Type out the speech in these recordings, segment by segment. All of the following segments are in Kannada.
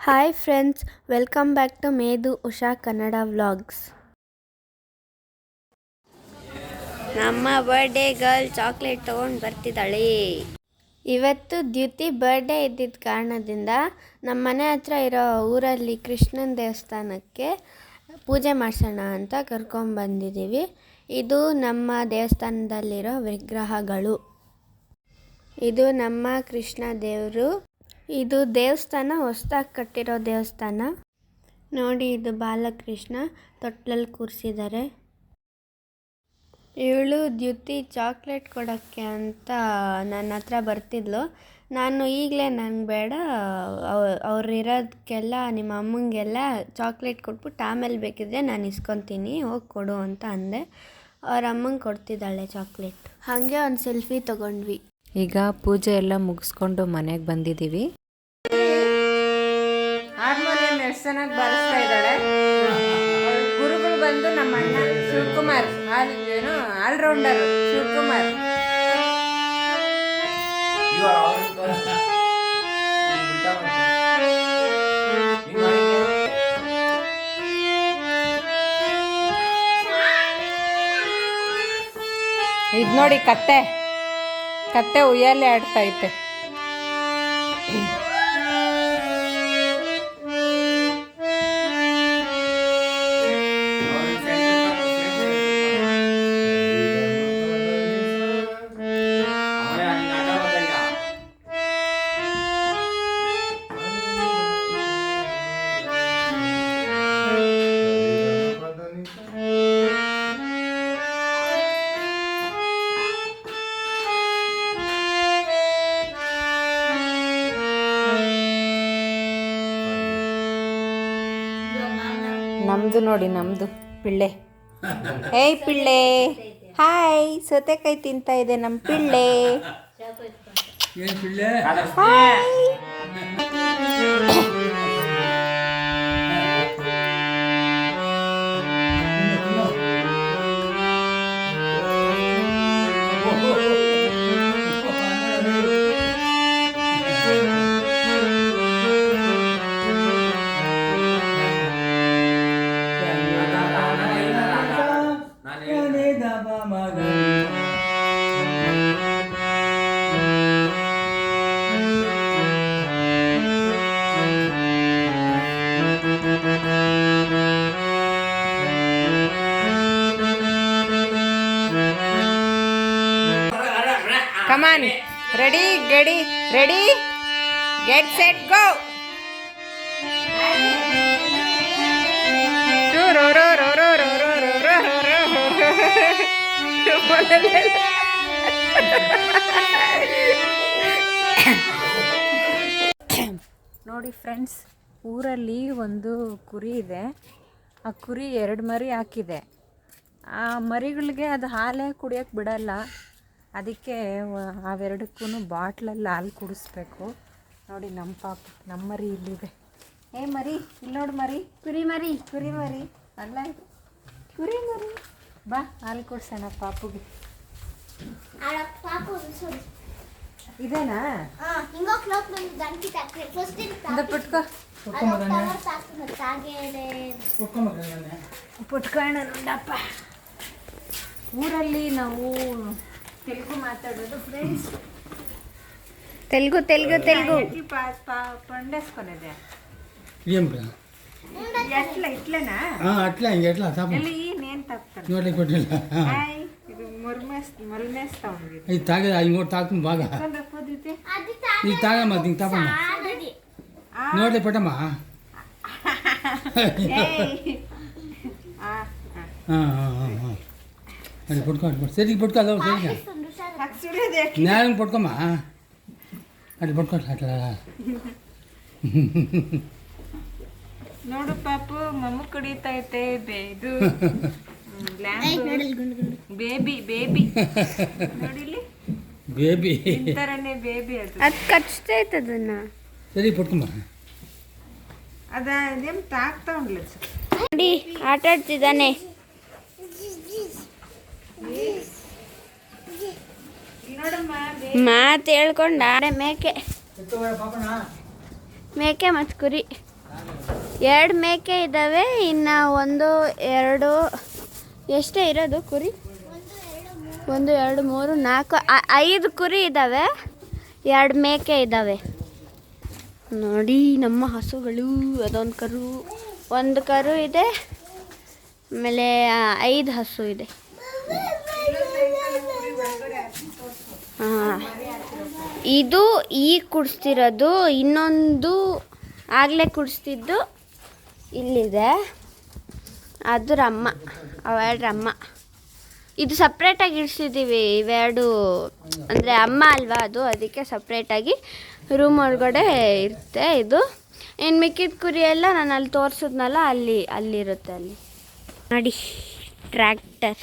Hi friends welcome back to ಮೇದು Usha Kannada vlogs ನಮ್ಮ ಬರ್ಡೇ ಗರ್ಲ್ ಚಾಕ್ಲೇಟ್ ತೊಗೊಂಡು ಬರ್ತಿದ್ದಾಳೆ. ಇವತ್ತು ದ್ಯುತಿ ಬರ್ಡೇ ಇದ್ದಿದ್ದ ಕಾರಣದಿಂದ ನಮ್ಮ ಮನೆ ಹತ್ರ ಇರೋ ಊರಲ್ಲಿ ಕೃಷ್ಣನ ದೇವಸ್ಥಾನಕ್ಕೆ ಪೂಜೆ ಮಾಡಿಸೋಣ ಅಂತ ಕರ್ಕೊಂಡ್ಬಂದಿದ್ದೀವಿ ಇದು ನಮ್ಮ ದೇವಸ್ಥಾನದಲ್ಲಿರೋ ವಿಗ್ರಹಗಳು. ಇದು ನಮ್ಮ ಕೃಷ್ಣ ದೇವರು ಇದು ದೇವಸ್ಥಾನ, ಹೊಸ್ದಾಗಿ ಕಟ್ಟಿರೋ ದೇವಸ್ಥಾನ. ನೋಡಿ ಇದು ಬಾಲಕೃಷ್ಣ ತೊಟ್ಲಲ್ಲಿ ಕೂರಿಸಿದ್ದಾರೆ ಇವಳು ದ್ಯುತಿ ಚಾಕ್ಲೇಟ್ ಕೊಡೋಕ್ಕೆ ಅಂತ ನನ್ನ ಹತ್ರ ಬರ್ತಿದ್ಲು. ನಾನು ಈಗಲೇ ನಂಗೆ ಬೇಡ ಅವ್ರು ಇರೋದಕ್ಕೆಲ್ಲ ನಿಮ್ಮ ಅಮ್ಮಂಗೆಲ್ಲ ಚಾಕ್ಲೇಟ್ ಕೊಟ್ಬಿಟ್ಟು ಆಮೇಲೆ ಬೇಕಿದ್ರೆ ನಾನು ಇಸ್ಕೊತೀನಿ, ಹೋಗಿ ಕೊಡು ಅಂತ ಅಂದೆ. ಅವ್ರ ಅಮ್ಮಂಗೆ ಕೊಡ್ತಿದ್ದಾಳೆ ಚಾಕ್ಲೇಟ್. ಹಾಗೆ ಒಂದು ಸೆಲ್ಫಿ ತೊಗೊಂಡ್ವಿ. ಈಗ ಪೂಜೆ ಎಲ್ಲ ಮುಗಿಸ್ಕೊಂಡು ಮನೆಗೆ ಬಂದಿದ್ದೀವಿ ಚೆನ್ನಾಗಿ ಬಾರಿಸ್ತಾ ಇದ್ದಾಳೆ. ಗುರುಗಳು ಬಂದು ನಮ್ಮ ಅಣ್ಣ ಶಿವಕುಮಾರ್ ಆಲ್ ಏನು ಆಲ್ರೌಂಡರ್ ಶಿವಕುಮಾರ್. ಇದು ನೋಡಿ ಕತ್ತೆ. ಕತ್ತೆ ಉಯ್ಯಾಲೆ ಆಡ್ತಾ ಐತೆ. ನಮ್ದು ನೋಡಿ ನಮ್ದು ಪಿಳ್ಳೆ. ಏಯ್ ಪಿಳ್ಳೆ. ಹಾಯ್ ಸೌತೆಕಾಯಿ ತಿಂತಾ ಇದೆ ನಮ್ಮ Pillai. Hi ready get ready get set go ನೋಡಿ ಫ್ರೆಂಡ್ಸ್ ಊರಲ್ಲಿ ಒಂದು ಕುರಿ ಇದೆ. ಆ ಕುರಿ ಎರಡು ಮರಿ ಹಾಕಿದೆ. ಆ ಮರಿಗಳಿಗೆ ಅದು ಹಾಲೇ ಕುಡಿಯೋಕ್ಕೆ ಬಿಡಲ್ಲ. ಅದಕ್ಕೆ ಅವೆರಡಕ್ಕೂ ಬಾಟ್ಲಲ್ಲಿ ಹಾಲು ಕುಡಿಸ್ಬೇಕು. ನೋಡಿ ನಮ್ಮ ಪಾಪ ನಮ್ಮ ಮರಿ ಇಲ್ಲಿದೆ. ಏ ಮರಿ ಇಲ್ಲಿ ನೋಡಿ ಮರಿ. ಕುರಿ ಮರಿ. ಕುರಿ ಮರಿ. ಅಲ್ಲ ಕುರಿ ಮರಿ. ಬಾ ಹಾಲು ಕುಡ್ಸೋಣ ಪಾಪುಗೆ. ಇದೇನಾ? ಇಂದ. ಪುಟ್ಕೋ ಪುಟ್ಕೋಣ ನೋಡಪ್ಪ. ಊರಲ್ಲಿ ನಾವು తెలుగు మాట్లాడదు ఫ్రెండ్స్. తెలుగు తెలుగు తెలుగు. అట్లా బాగా. నీకు నోట్లో పెట్టమ్మా. సరిగ్గా ನಾನು ಪಡ್ಕೊಮ್ಮ ಅಲ್ಲಿ ಪಡ್ಕೊಂಡು ಸಾಕಲ್ಲ ನೋಡು ಪಾಪು ಮಮ್ಮು ಕುಡಿತೈತೆ ಬೇದು ಬೇಬಿ. ಬೇಬಿ ನೋಡಿಲಿ ಬೇಬಿ. ಇಂತರನೇ ಬೇಬಿ ಅದು. ಅದು ಕಚ್ತೈತೆ ಅದನ್ನ. ಸರಿ ಪಡ್ಕೊಂಬ. ಅದೇನು ತಾಕ್ತಾ ಉಂಡ್ಲ ನೋಡಿ ಆಟಾಡ್ತಿದ್ದಾನೆ. ಮಾತು ಹೇಳ್ಕೊಂಡ ಮೇಕೆ. ಮೇಕೆ ಮತ್ತು ಕುರಿ. ಎರಡು ಮೇಕೆ ಇದ್ದಾವೆ ಇನ್ನು ಒಂದು, ಎರಡು, ಎಷ್ಟೇ ಇರೋದು ಕುರಿ? ಒಂದು, ಎರಡು, ಮೂರು, ನಾಲ್ಕು ಐದು ಕುರಿ ಇದ್ದಾವೆ ಎರಡು ಮೇಕೆ ಇದ್ದಾವೆ ನೋಡಿ ನಮ್ಮ ಹಸುಗಳು, ಅದೊಂದು ಕರು, ಒಂದು ಕರು ಇದೆ, ಆಮೇಲೆ ಐದು ಹಸು ಇದೆ. ಇದು ಈ ಕುಡಿಸ್ತಿರೋದು, ಇನ್ನೊಂದು ಆಗಲೇ ಕುಡಿಸ್ತಿದ್ದು ಇಲ್ಲಿದೆ. ಅದ್ರ ಅಮ್ಮ ಅವೆರಡು ರಮ್ಮ. ಇದು ಸಪ್ರೇಟಾಗಿ ಇಡ್ಸಿದ್ದೀವಿ ಇವೆರಡು ಅಂದರೆ ಅಮ್ಮ ಅಲ್ವಾ ಅದು, ಅದಕ್ಕೆ ಸಪ್ರೇಟಾಗಿ ರೂಮ್ ಒಳಗಡೆ ಇರುತ್ತೆ ಇದು. ಏನು ಮಿಕ್ಕಿದ ಕುರಿ ನಾನು ಅಲ್ಲಿ ತೋರಿಸಿದ್ನಲ್ಲ, ಅಲ್ಲಿ, ಅಲ್ಲಿರುತ್ತೆ ಅಲ್ಲಿ. ನೋಡಿ ಟ್ರ್ಯಾಕ್ಟರ್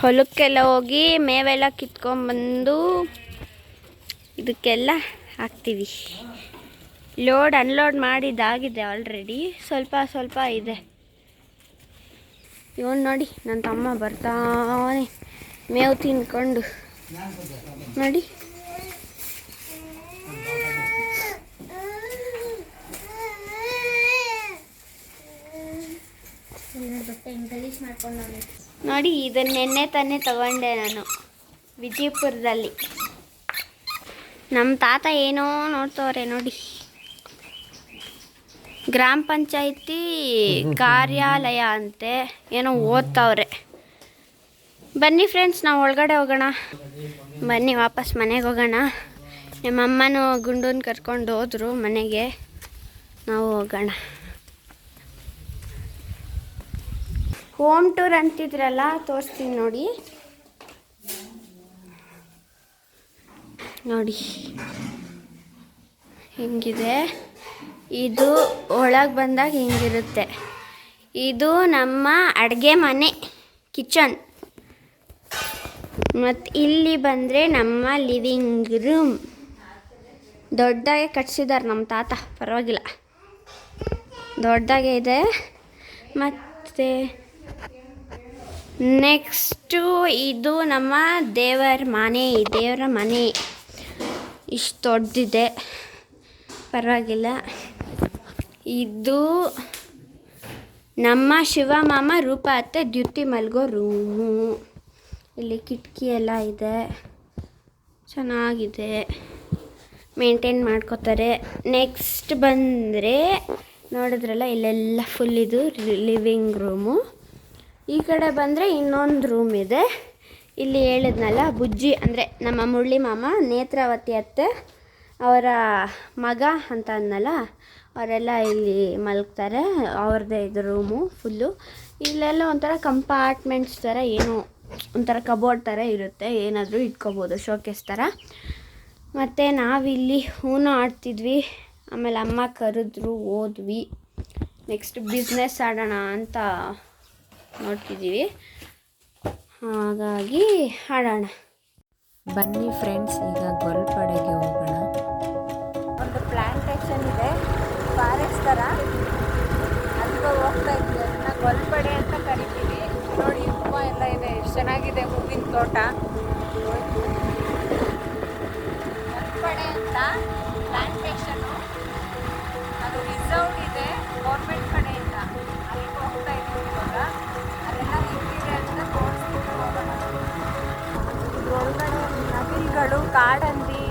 ಹೊಲಕ್ಕೆಲ್ಲ ಹೋಗಿ ಮೇವೆಲ್ಲ ಕಿತ್ಕೊಂಡ್ಬಂದು ಇದಕ್ಕೆಲ್ಲ ಹಾಕ್ತೀವಿ. ಲೋಡ್ ಅನ್ಲೋಡ್ ಮಾಡಿದ್ದಾಗಿದೆ ಆಲ್ರೆಡಿ ಸ್ವಲ್ಪ ಸ್ವಲ್ಪ ಇದೆ. ಇವನು ನೋಡಿ ನನ್ನ ತಮ್ಮ ಬರ್ತಾನೆ. ಮೇವು ತಿನ್ಕೊಂಡು. ನೋಡಿ. ನೋಡಿ ಇದನ್ನ ನಿನ್ನೆ ತಾನೇ ತಗೊಂಡೆ ನಾನು. ವಿಜಯಪುರದಲ್ಲಿ. ನಮ್ಮ ತಾತ ಏನೋ ನೋಡ್ತವ್ರೆ ನೋಡಿ. ಗ್ರಾಮ ಪಂಚಾಯಿತಿ ಕಾರ್ಯಾಲಯ ಅಂತೆ, ಏನೋ ಓದ್ತವ್ರೆ. ಬನ್ನಿ ಫ್ರೆಂಡ್ಸ್ ನಾವು ಒಳಗಡೆ ಹೋಗೋಣ. ಬನ್ನಿ ವಾಪಸ್ ಮನೆಗೆ ಹೋಗೋಣ. ನಿಮ್ಮಮ್ಮನೂ ಗುಂಡೂನ್ ಕರ್ಕೊಂಡು ಹೋದ್ರು ಮನೆಗೆ. ನಾವು ಹೋಗೋಣ. ಹೋಮ್ ಟೂರ್ ಅಂತಿದ್ರಲ್ಲ, ತೋರಿಸ್ತೀನಿ ನೋಡಿ. ನೋಡಿ. ಹಿಂಗಿದೆ? ಇದು ಒಳಗೆ ಬಂದಾಗ ಹಿಂಗಿರುತ್ತೆ? ಇದು ನಮ್ಮ ಅಡುಗೆ ಮನೆ, ಕಿಚನ್. ಮತ್ತು ಇಲ್ಲಿ ಬಂದರೆ ನಮ್ಮ ಲಿವಿಂಗ್ ರೂಮ್. ದೊಡ್ಡದಾಗೆ ಕಟ್ಸಿದ್ದಾರೆ ನಮ್ಮ ತಾತ, ಪರವಾಗಿಲ್ಲ. ದೊಡ್ಡದಾಗೆ ಇದೆ. ಮತ್ತು ನೆಕ್ಸ್ಟು ಇದು ನಮ್ಮ ದೇವರ ಮನೆ ದೇವರ ಮನೆ ಇಷ್ಟು ದೊಡ್ಡದಿದೆ ಪರವಾಗಿಲ್ಲ. ಇದು ನಮ್ಮ ಶಿವಮಾಮ ರೂಪ ಅತ್ತೆ ದ್ಯುತಿ ಮಲ್ಗೋ ರೂಮು. ಇಲ್ಲಿ ಕಿಟಕಿ ಎಲ್ಲ ಇದೆ. ಚೆನ್ನಾಗಿದೆ. ಮೇಂಟೈನ್ ಮಾಡ್ಕೋತಾರೆ. ನೆಕ್ಸ್ಟ್ ಬಂದರೆ, ನೋಡಿದ್ರಲ್ಲ, ಇಲ್ಲೆಲ್ಲ ಫುಲ್ ಇದು ಲಿವಿಂಗ್ ರೂಮು ಈ ಕಡೆ ಬಂದರೆ ಇನ್ನೊಂದು ರೂಮ್ ಇದೆ. ಇಲ್ಲಿ ಹೇಳಿದ್ನಲ್ಲ, ಬುಜ್ಜಿ ಅಂದರೆ ನಮ್ಮ ಮುರಳಿ ಮಾಮ, ನೇತ್ರಾವತಿ ಅತ್ತೆ, ಅವರ ಮಗ ಅಂತ ಅಂದ್ನಲ್ಲ, ಅವರೆಲ್ಲ ಇಲ್ಲಿ ಮಲಗ್ತಾರೆ. ಅವ್ರದ್ದೇ ಇದು ರೂಮು ಫುಲ್ಲು ಇಲ್ಲೆಲ್ಲ ಒಂಥರ ಕಂಪಾರ್ಟ್ಮೆಂಟ್ಸ್ ಥರ ಏನೋ ಒಂಥರ ಕಬೋರ್ಡ್ ಥರ ಇರುತ್ತೆ. ಏನಾದರೂ ಇಟ್ಕೋಬೋದು ಶೋಕೇಸ್ ಥರ ಮತ್ತು ನಾವಿಲ್ಲಿ ಹೂನು ಆಡ್ತಿದ್ವಿ. ಆಮೇಲೆ ಅಮ್ಮ ಕರೆದ್ರು, ಓದ್ವಿ. ನೆಕ್ಸ್ಟ್ ಬಿಸ್ನೆಸ್ ಆಡೋಣ ಅಂತ ನೋಡ್ತಿದ್ದೀವಿ. ಹಾಗಾಗಿ ಆಡೋಣ ಬನ್ನಿ ಫ್ರೆಂಡ್ಸ್ ಈಗ ಗೊಲ್ಪಡೆಗೆ ಹೋಗೋಣ. ಒಂದು ಪ್ಲಾಂಟೇಶನ್ ಇದೆ ಫಾರೆಸ್ಟ್ ಥರ. ಅದಕ್ಕೆ ಹೋಗ್ತಾ ಇದ್ವಿ. ಅದನ್ನ ಗೊಲ್ಪಡೆ ಅಂತ ಕರಿತೀವಿ. ನೋಡಿ ಹೂವು ಎಲ್ಲ ಇದೆ. ಎಷ್ಟು ಚೆನ್ನಾಗಿದೆ ಹೂವಿನ ತೋಟ. ಗೊಲ್ಪಡೆ ಅಂತ ಕಾಡಂದಿ,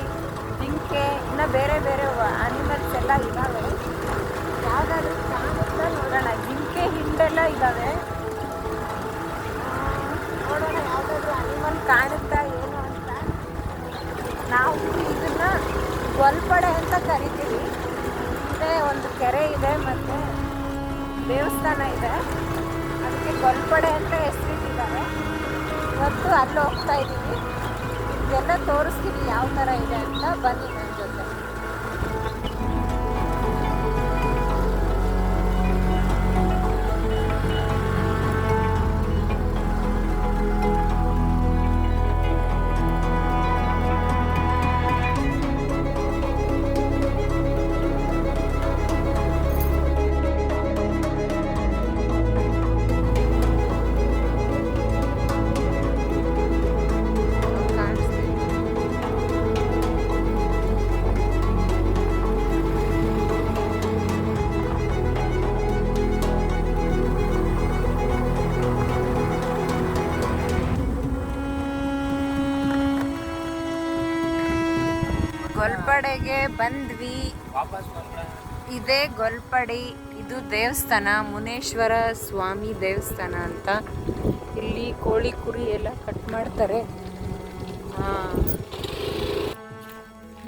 ಜಿಂಕೆ, ಇನ್ನು ಬೇರೆ ಬೇರೆ ಅನಿಮಲ್ಸ್ ಎಲ್ಲ ಇದ್ದಾವೆ ಯಾವುದಾದ್ರೂ ಕಾಣುತ್ತಾ ನೋಡೋಣ. ಜಿಂಕೆ ಹಿಂಡೆಲ್ಲ ಇದ್ದಾವೆ ನೋಡೋಣ ಯಾವುದಾದ್ರೂ ಅನಿಮಲ್ ಕಾಣುತ್ತಾ ಏನು ಅಂತ. ನಾವು ಇದನ್ನು ಗೊಲ್ಪಡೆ ಅಂತ ಕರಿತೀವಿ. ಹಿಂದೆ ಒಂದು ಕೆರೆ ಇದೆ ಮತ್ತು ದೇವಸ್ಥಾನ ಇದೆ. ಅದಕ್ಕೆ ಗೊಲ್ಪಡೆ ಅಂತ ಹೆಸರಿಟ್ಟಿದ್ದಾರೆ. ಇವತ್ತು ಅಲ್ಲಿ ಹೋಗ್ತಾ ಇದ್ದೀವಿ. ಇದೆಲ್ಲ ತೋರಿಸ್ತೀನಿ ಯಾವ ಥರ ಇದೆ ಅಂತ ಬನ್ನಿ. ಗೊಲ್ಪಡೆಗೆ ಬಂದ್ವಿ. ಇದೇ ಗೊಲ್ಪಡಿ, ಇದು ದೇವಸ್ಥಾನ, ಮುನೇಶ್ವರ ಸ್ವಾಮಿ ದೇವಸ್ಥಾನ ಅಂತ. ಇಲ್ಲಿ ಕೋಳಿ ಕುರಿ ಎಲ್ಲ ಕಟ್ ಮಾಡ್ತಾರೆ.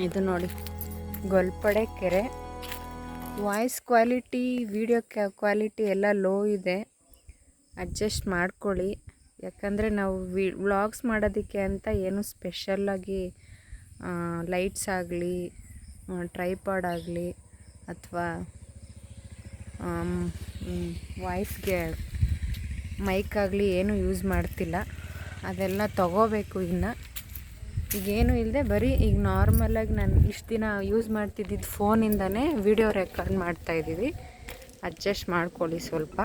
ಇದು ನೋಡಿ, ಗೊಲ್ಪಡೆ ಕೆರೆ. ವಾಯ್ಸ್ ಕ್ವಾಲಿಟಿ, ವಿಡಿಯೋ ಕ್ವಾಲಿಟಿ ಎಲ್ಲ ಲೋ ಇದೆ. ಅಡ್ಜಸ್ಟ್ ಮಾಡ್ಕೊಳ್ಳಿ. ಯಾಕಂದರೆ ನಾವು ವಿ, ವ್ಲಾಗ್ಸ್ ಮಾಡೋದಕ್ಕೆ ಅಂತ ಏನು ಸ್ಪೆಷಲ್ಲಾಗಿ ಲೈಟ್ಸ್ ಆಗಲಿ ಟ್ರೈಪಾಡ್ ಆಗಲಿ, ಅಥವಾ ವಾಯ್ಸ್ಗೆ ಮೈಕ್ ಆಗಲಿ ಏನೂ ಯೂಸ್ ಮಾಡ್ತಿಲ್ಲ. ಅದೆಲ್ಲ ತಗೋಬೇಕು ಇನ್ನು. ಈಗೇನು ಇಲ್ಲದೆ ಬರೀ ಈಗ ನಾರ್ಮಲಾಗಿ ನಾನು ಇಷ್ಟು ದಿನ ಯೂಸ್ ಮಾಡ್ತಿದ್ದಿದ್ದು ಫೋನಿಂದನೇ ವಿಡಿಯೋ ರೆಕಾರ್ಡ್ ಮಾಡ್ತಾಯಿದ್ದೀವಿ ಅಡ್ಜಸ್ಟ್ ಮಾಡ್ಕೊಳ್ಳಿ ಸ್ವಲ್ಪ.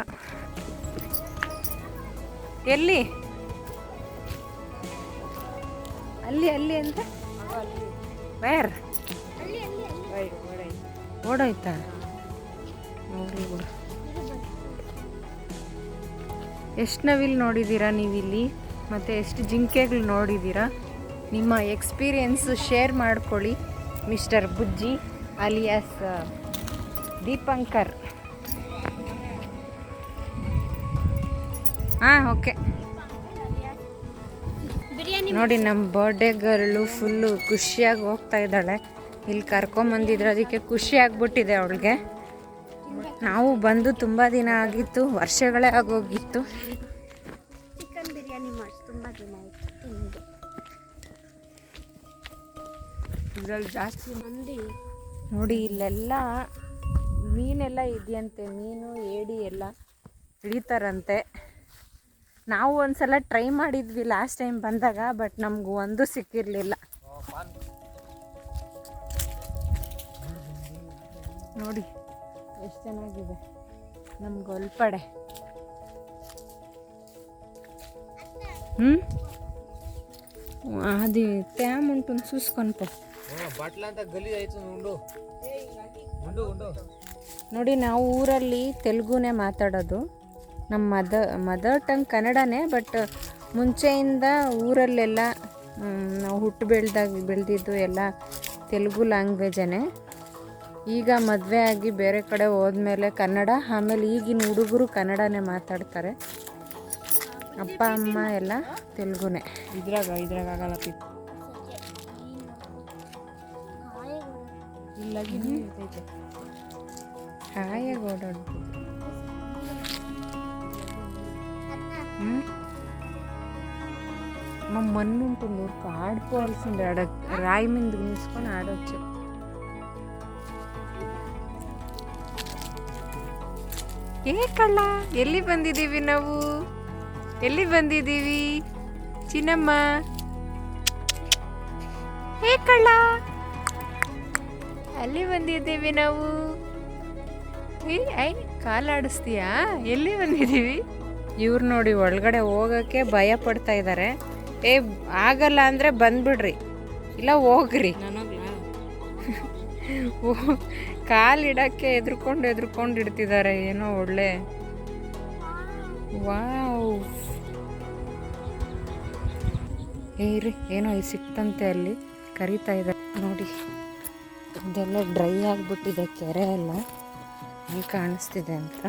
ಎಲ್ಲಿ? ಅಲ್ಲಿ ಅಲ್ಲಿ ಅಂತ? ಬೇರ್ ಓಡೋಯ್ತಾ ನೋಡಿ ಬಿಡು. ಎಷ್ಟು ನವಿಲ್ ನೋಡಿದ್ದೀರಾ ನೀವಿಲ್ಲಿ? ಮತ್ತು ಎಷ್ಟು ಜಿಂಕೆಗಳು ನೋಡಿದ್ದೀರಾ ನಿಮ್ಮ ಎಕ್ಸ್ಪೀರಿಯನ್ಸ್ ಶೇರ್ ಮಾಡ್ಕೊಳ್ಳಿ ಮಿಸ್ಟರ್ ಬುಜ್ಜಿ ಅಲಿಯಾಸ್ ದೀಪಂಕರ್. ಹಾಂ ಓಕೆ ನೋಡಿ ನಮ್ಮ ಬರ್ಡೇ ಗರ್ಲು ಫುಲ್ಲು ಖುಷಿಯಾಗಿ ಹೋಗ್ತಾ ಇದ್ದಾಳೆ. ಇಲ್ಲಿ ಕರ್ಕೊಂಬಂದಿದ್ರು ಅದಕ್ಕೆ ಖುಷಿ ಆಗ್ಬಿಟ್ಟಿದೆ ಅವಳಿಗೆ. ನಾವು ಬಂದು ತುಂಬ ದಿನ ಆಗಿತ್ತು ವರ್ಷಗಳೇ ಆಗೋಗಿತ್ತು. ಚಿಕನ್ ಬಿರಿಯಾನಿ ಮಾಡಿ ತುಂಬ ದಿನ ಆಯಿತು ಇದ್ರಲ್ಲಿ ಜಾಸ್ತಿ ಮಂದಿ ನೋಡಿ ಇಲ್ಲೆಲ್ಲ ಮೀನೆಲ್ಲ ಇದೆಯಂತೆ ಮೀನು ಏಡಿ ಎಲ್ಲ ಹಿಡಿತಾರಂತೆ. ನಾವು ಒಂದ್ಸಲ ಟ್ರೈ ಮಾಡಿದ್ವಿ ಲಾಸ್ಟ್ ಟೈಮ್ ಬಂದಾಗ ಬಟ್ ನಮ್ಗೆ ಒಂದು ಸಿಕ್ಕಿರಲಿಲ್ಲ ನೋಡಿ ಎಷ್ಟು ಚೆನ್ನಾಗಿದೆ ನಮ್ಮ ಗೊಲ್ಪಡೆ ಹ್ಞೂ అది తేమ ఉంటుంది చూసుకొని బట్టలంతా గలీజ్ అవుతుంది ఉండు ఉండు ఉండు ನೋಡಿ ನಾವು ಊರಲ್ಲಿ ತೆಲುಗುನೇ ಮಾತಾಡೋದು ನಮ್ಮ ಮದ ಮದರ್ ಟಂಗ್ ಕನ್ನಡನೇ ಬಟ್ ಮುಂಚೆಯಿಂದ ಊರಲ್ಲೆಲ್ಲ ನಾವು ಹುಟ್ಟು ಬೆಳೆದಾಗ ಬೆಳೆದಿದ್ದು ಎಲ್ಲ ತೆಲುಗು ಲ್ಯಾಂಗ್ವೇಜನೇ. ಈಗ ಮದುವೆ ಆಗಿ ಬೇರೆ ಕಡೆ ಹೋದ್ಮೇಲೆ ಕನ್ನಡ ಆಮೇಲೆ ಈಗಿನ ಹುಡುಗರು ಕನ್ನಡನೇ ಮಾತಾಡ್ತಾರೆ. ಅಪ್ಪ ಅಮ್ಮ ಎಲ್ಲ ತೆಲುಗುನೇ. ಇದ್ರಾಗ ಇದ್ರಾಗ ಆಗಲ್ಲ ಹಾಯಾಗಿ ಓಡಾಡ್ಬೋದು మా మన్ను ఉంటుంది ఊరికి ఆడుకోవాల్సింది ఆడ రాయి మీద తీసుకొని ఆడవచ్చు ಏ ಕಳ್ಳ ಎಲ್ಲಿ ಬಂದಿದ್ದೀವಿ ನಾವು ಎಲ್ಲಿ ಬಂದಿದ್ದೀವಿ ಚಿನ್ನಮ್ಮ ಏ ಕಳ್ಳ ಅಲ್ಲಿ ಬಂದಿದ್ದೀವಿ ನಾವು ಏ ಐ ಕಾಲಾಡಿಸ್ತೀಯಾ ಎಲ್ಲಿ ಬಂದಿದ್ದೀವಿ ಇವ್ರು ನೋಡಿ ಒಳಗಡೆ ಹೋಗೋಕ್ಕೆ ಭಯ ಪಡ್ತಾ ಇದ್ದಾರೆ ಏ, ಆಗಲ್ಲ ಅಂದರೆ ಬಂದ್ಬಿಡ್ರಿ. ಇಲ್ಲ ಹೋಗ್ರಿ. ಕಾಲಿಡಕ್ಕೆ ಎದ್ರುಕೊಂಡು ಎದ್ರುಕೊಂಡು ಇಡ್ತಿದ್ದಾರೆ ಏನೋ ಒಳ್ಳೆ. ವಾವ್. ಏರಿ ಏನೋ ಈ ಸಿಕ್ತಂತೆ ಅಲ್ಲಿ. ಕರಿತಾ ಇದ್ದಾರೆ ನೋಡಿ, ಇದೆಲ್ಲ ಡ್ರೈ ಆಗಿಬಿಟ್ಟಿದೆ ಕೆರೆ ಎಲ್ಲ. ಹೆಂಗೆ ಕಾಣಿಸ್ತಿದೆ ಅಂತ.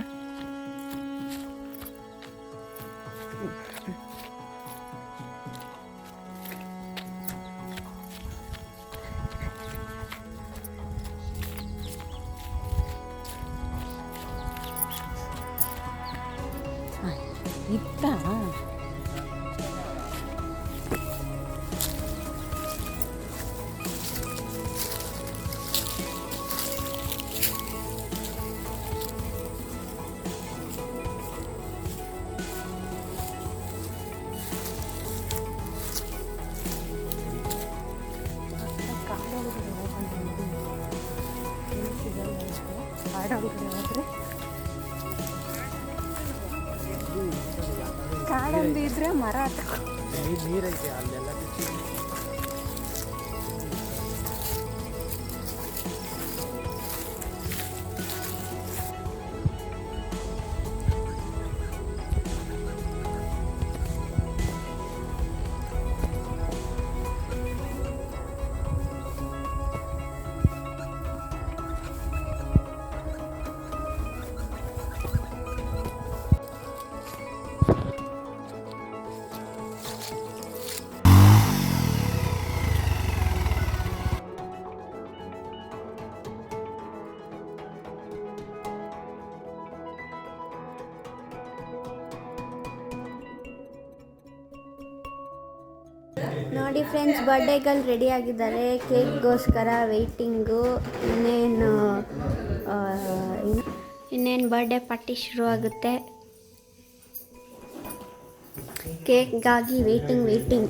mira, ನೋಡಿ ಫ್ರೆಂಡ್ಸ್ ಬರ್ಡೇಗಲ್ಲಿ ರೆಡಿ ಆಗಿದ್ದಾರೆ. ಕೇಕ್ಗೋಸ್ಕರ ವೆಯ್ಟಿಂಗು ಇನ್ನೇನು ಇನ್ನೇನು ಬರ್ಡೇ ಪಾರ್ಟಿ ಶುರು ಆಗುತ್ತೆ? ಕೇಕ್ಗಾಗಿ waiting waiting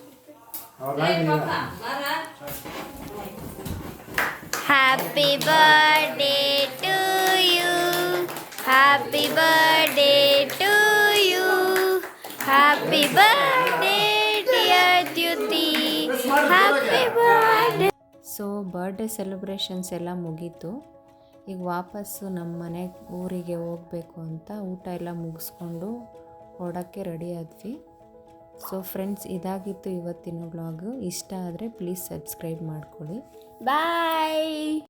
happy birthday to you happy birthday to you happy birthday, dear Duty. Happy birthday. So birthday celebrations ಎಲ್ಲ ಮುಗೀತು. ಈಗ ವಾಪಸ್ಸು ನಮ್ಮ ಮನೆ ಊರಿಗೆ ಹೋಗಬೇಕು ಅಂತ ಊಟ ಎಲ್ಲ ಮುಗಿಸ್ಕೊಂಡು ಹೊಡೋಕ್ಕೆ ರೆಡಿ ಆದ್ವಿ. ಸೊ ಫ್ರೆಂಡ್ಸ್ ಇದಾಗಿತ್ತು ಇವತ್ತಿನ ವ್ಲಾಗು. ಇಷ್ಟ ಆದರೆ ಪ್ಲೀಸ್ ಸಬ್ಸ್ಕ್ರೈಬ್ ಮಾಡ್ಕೊಳ್ಳಿ. ಬಾಯ್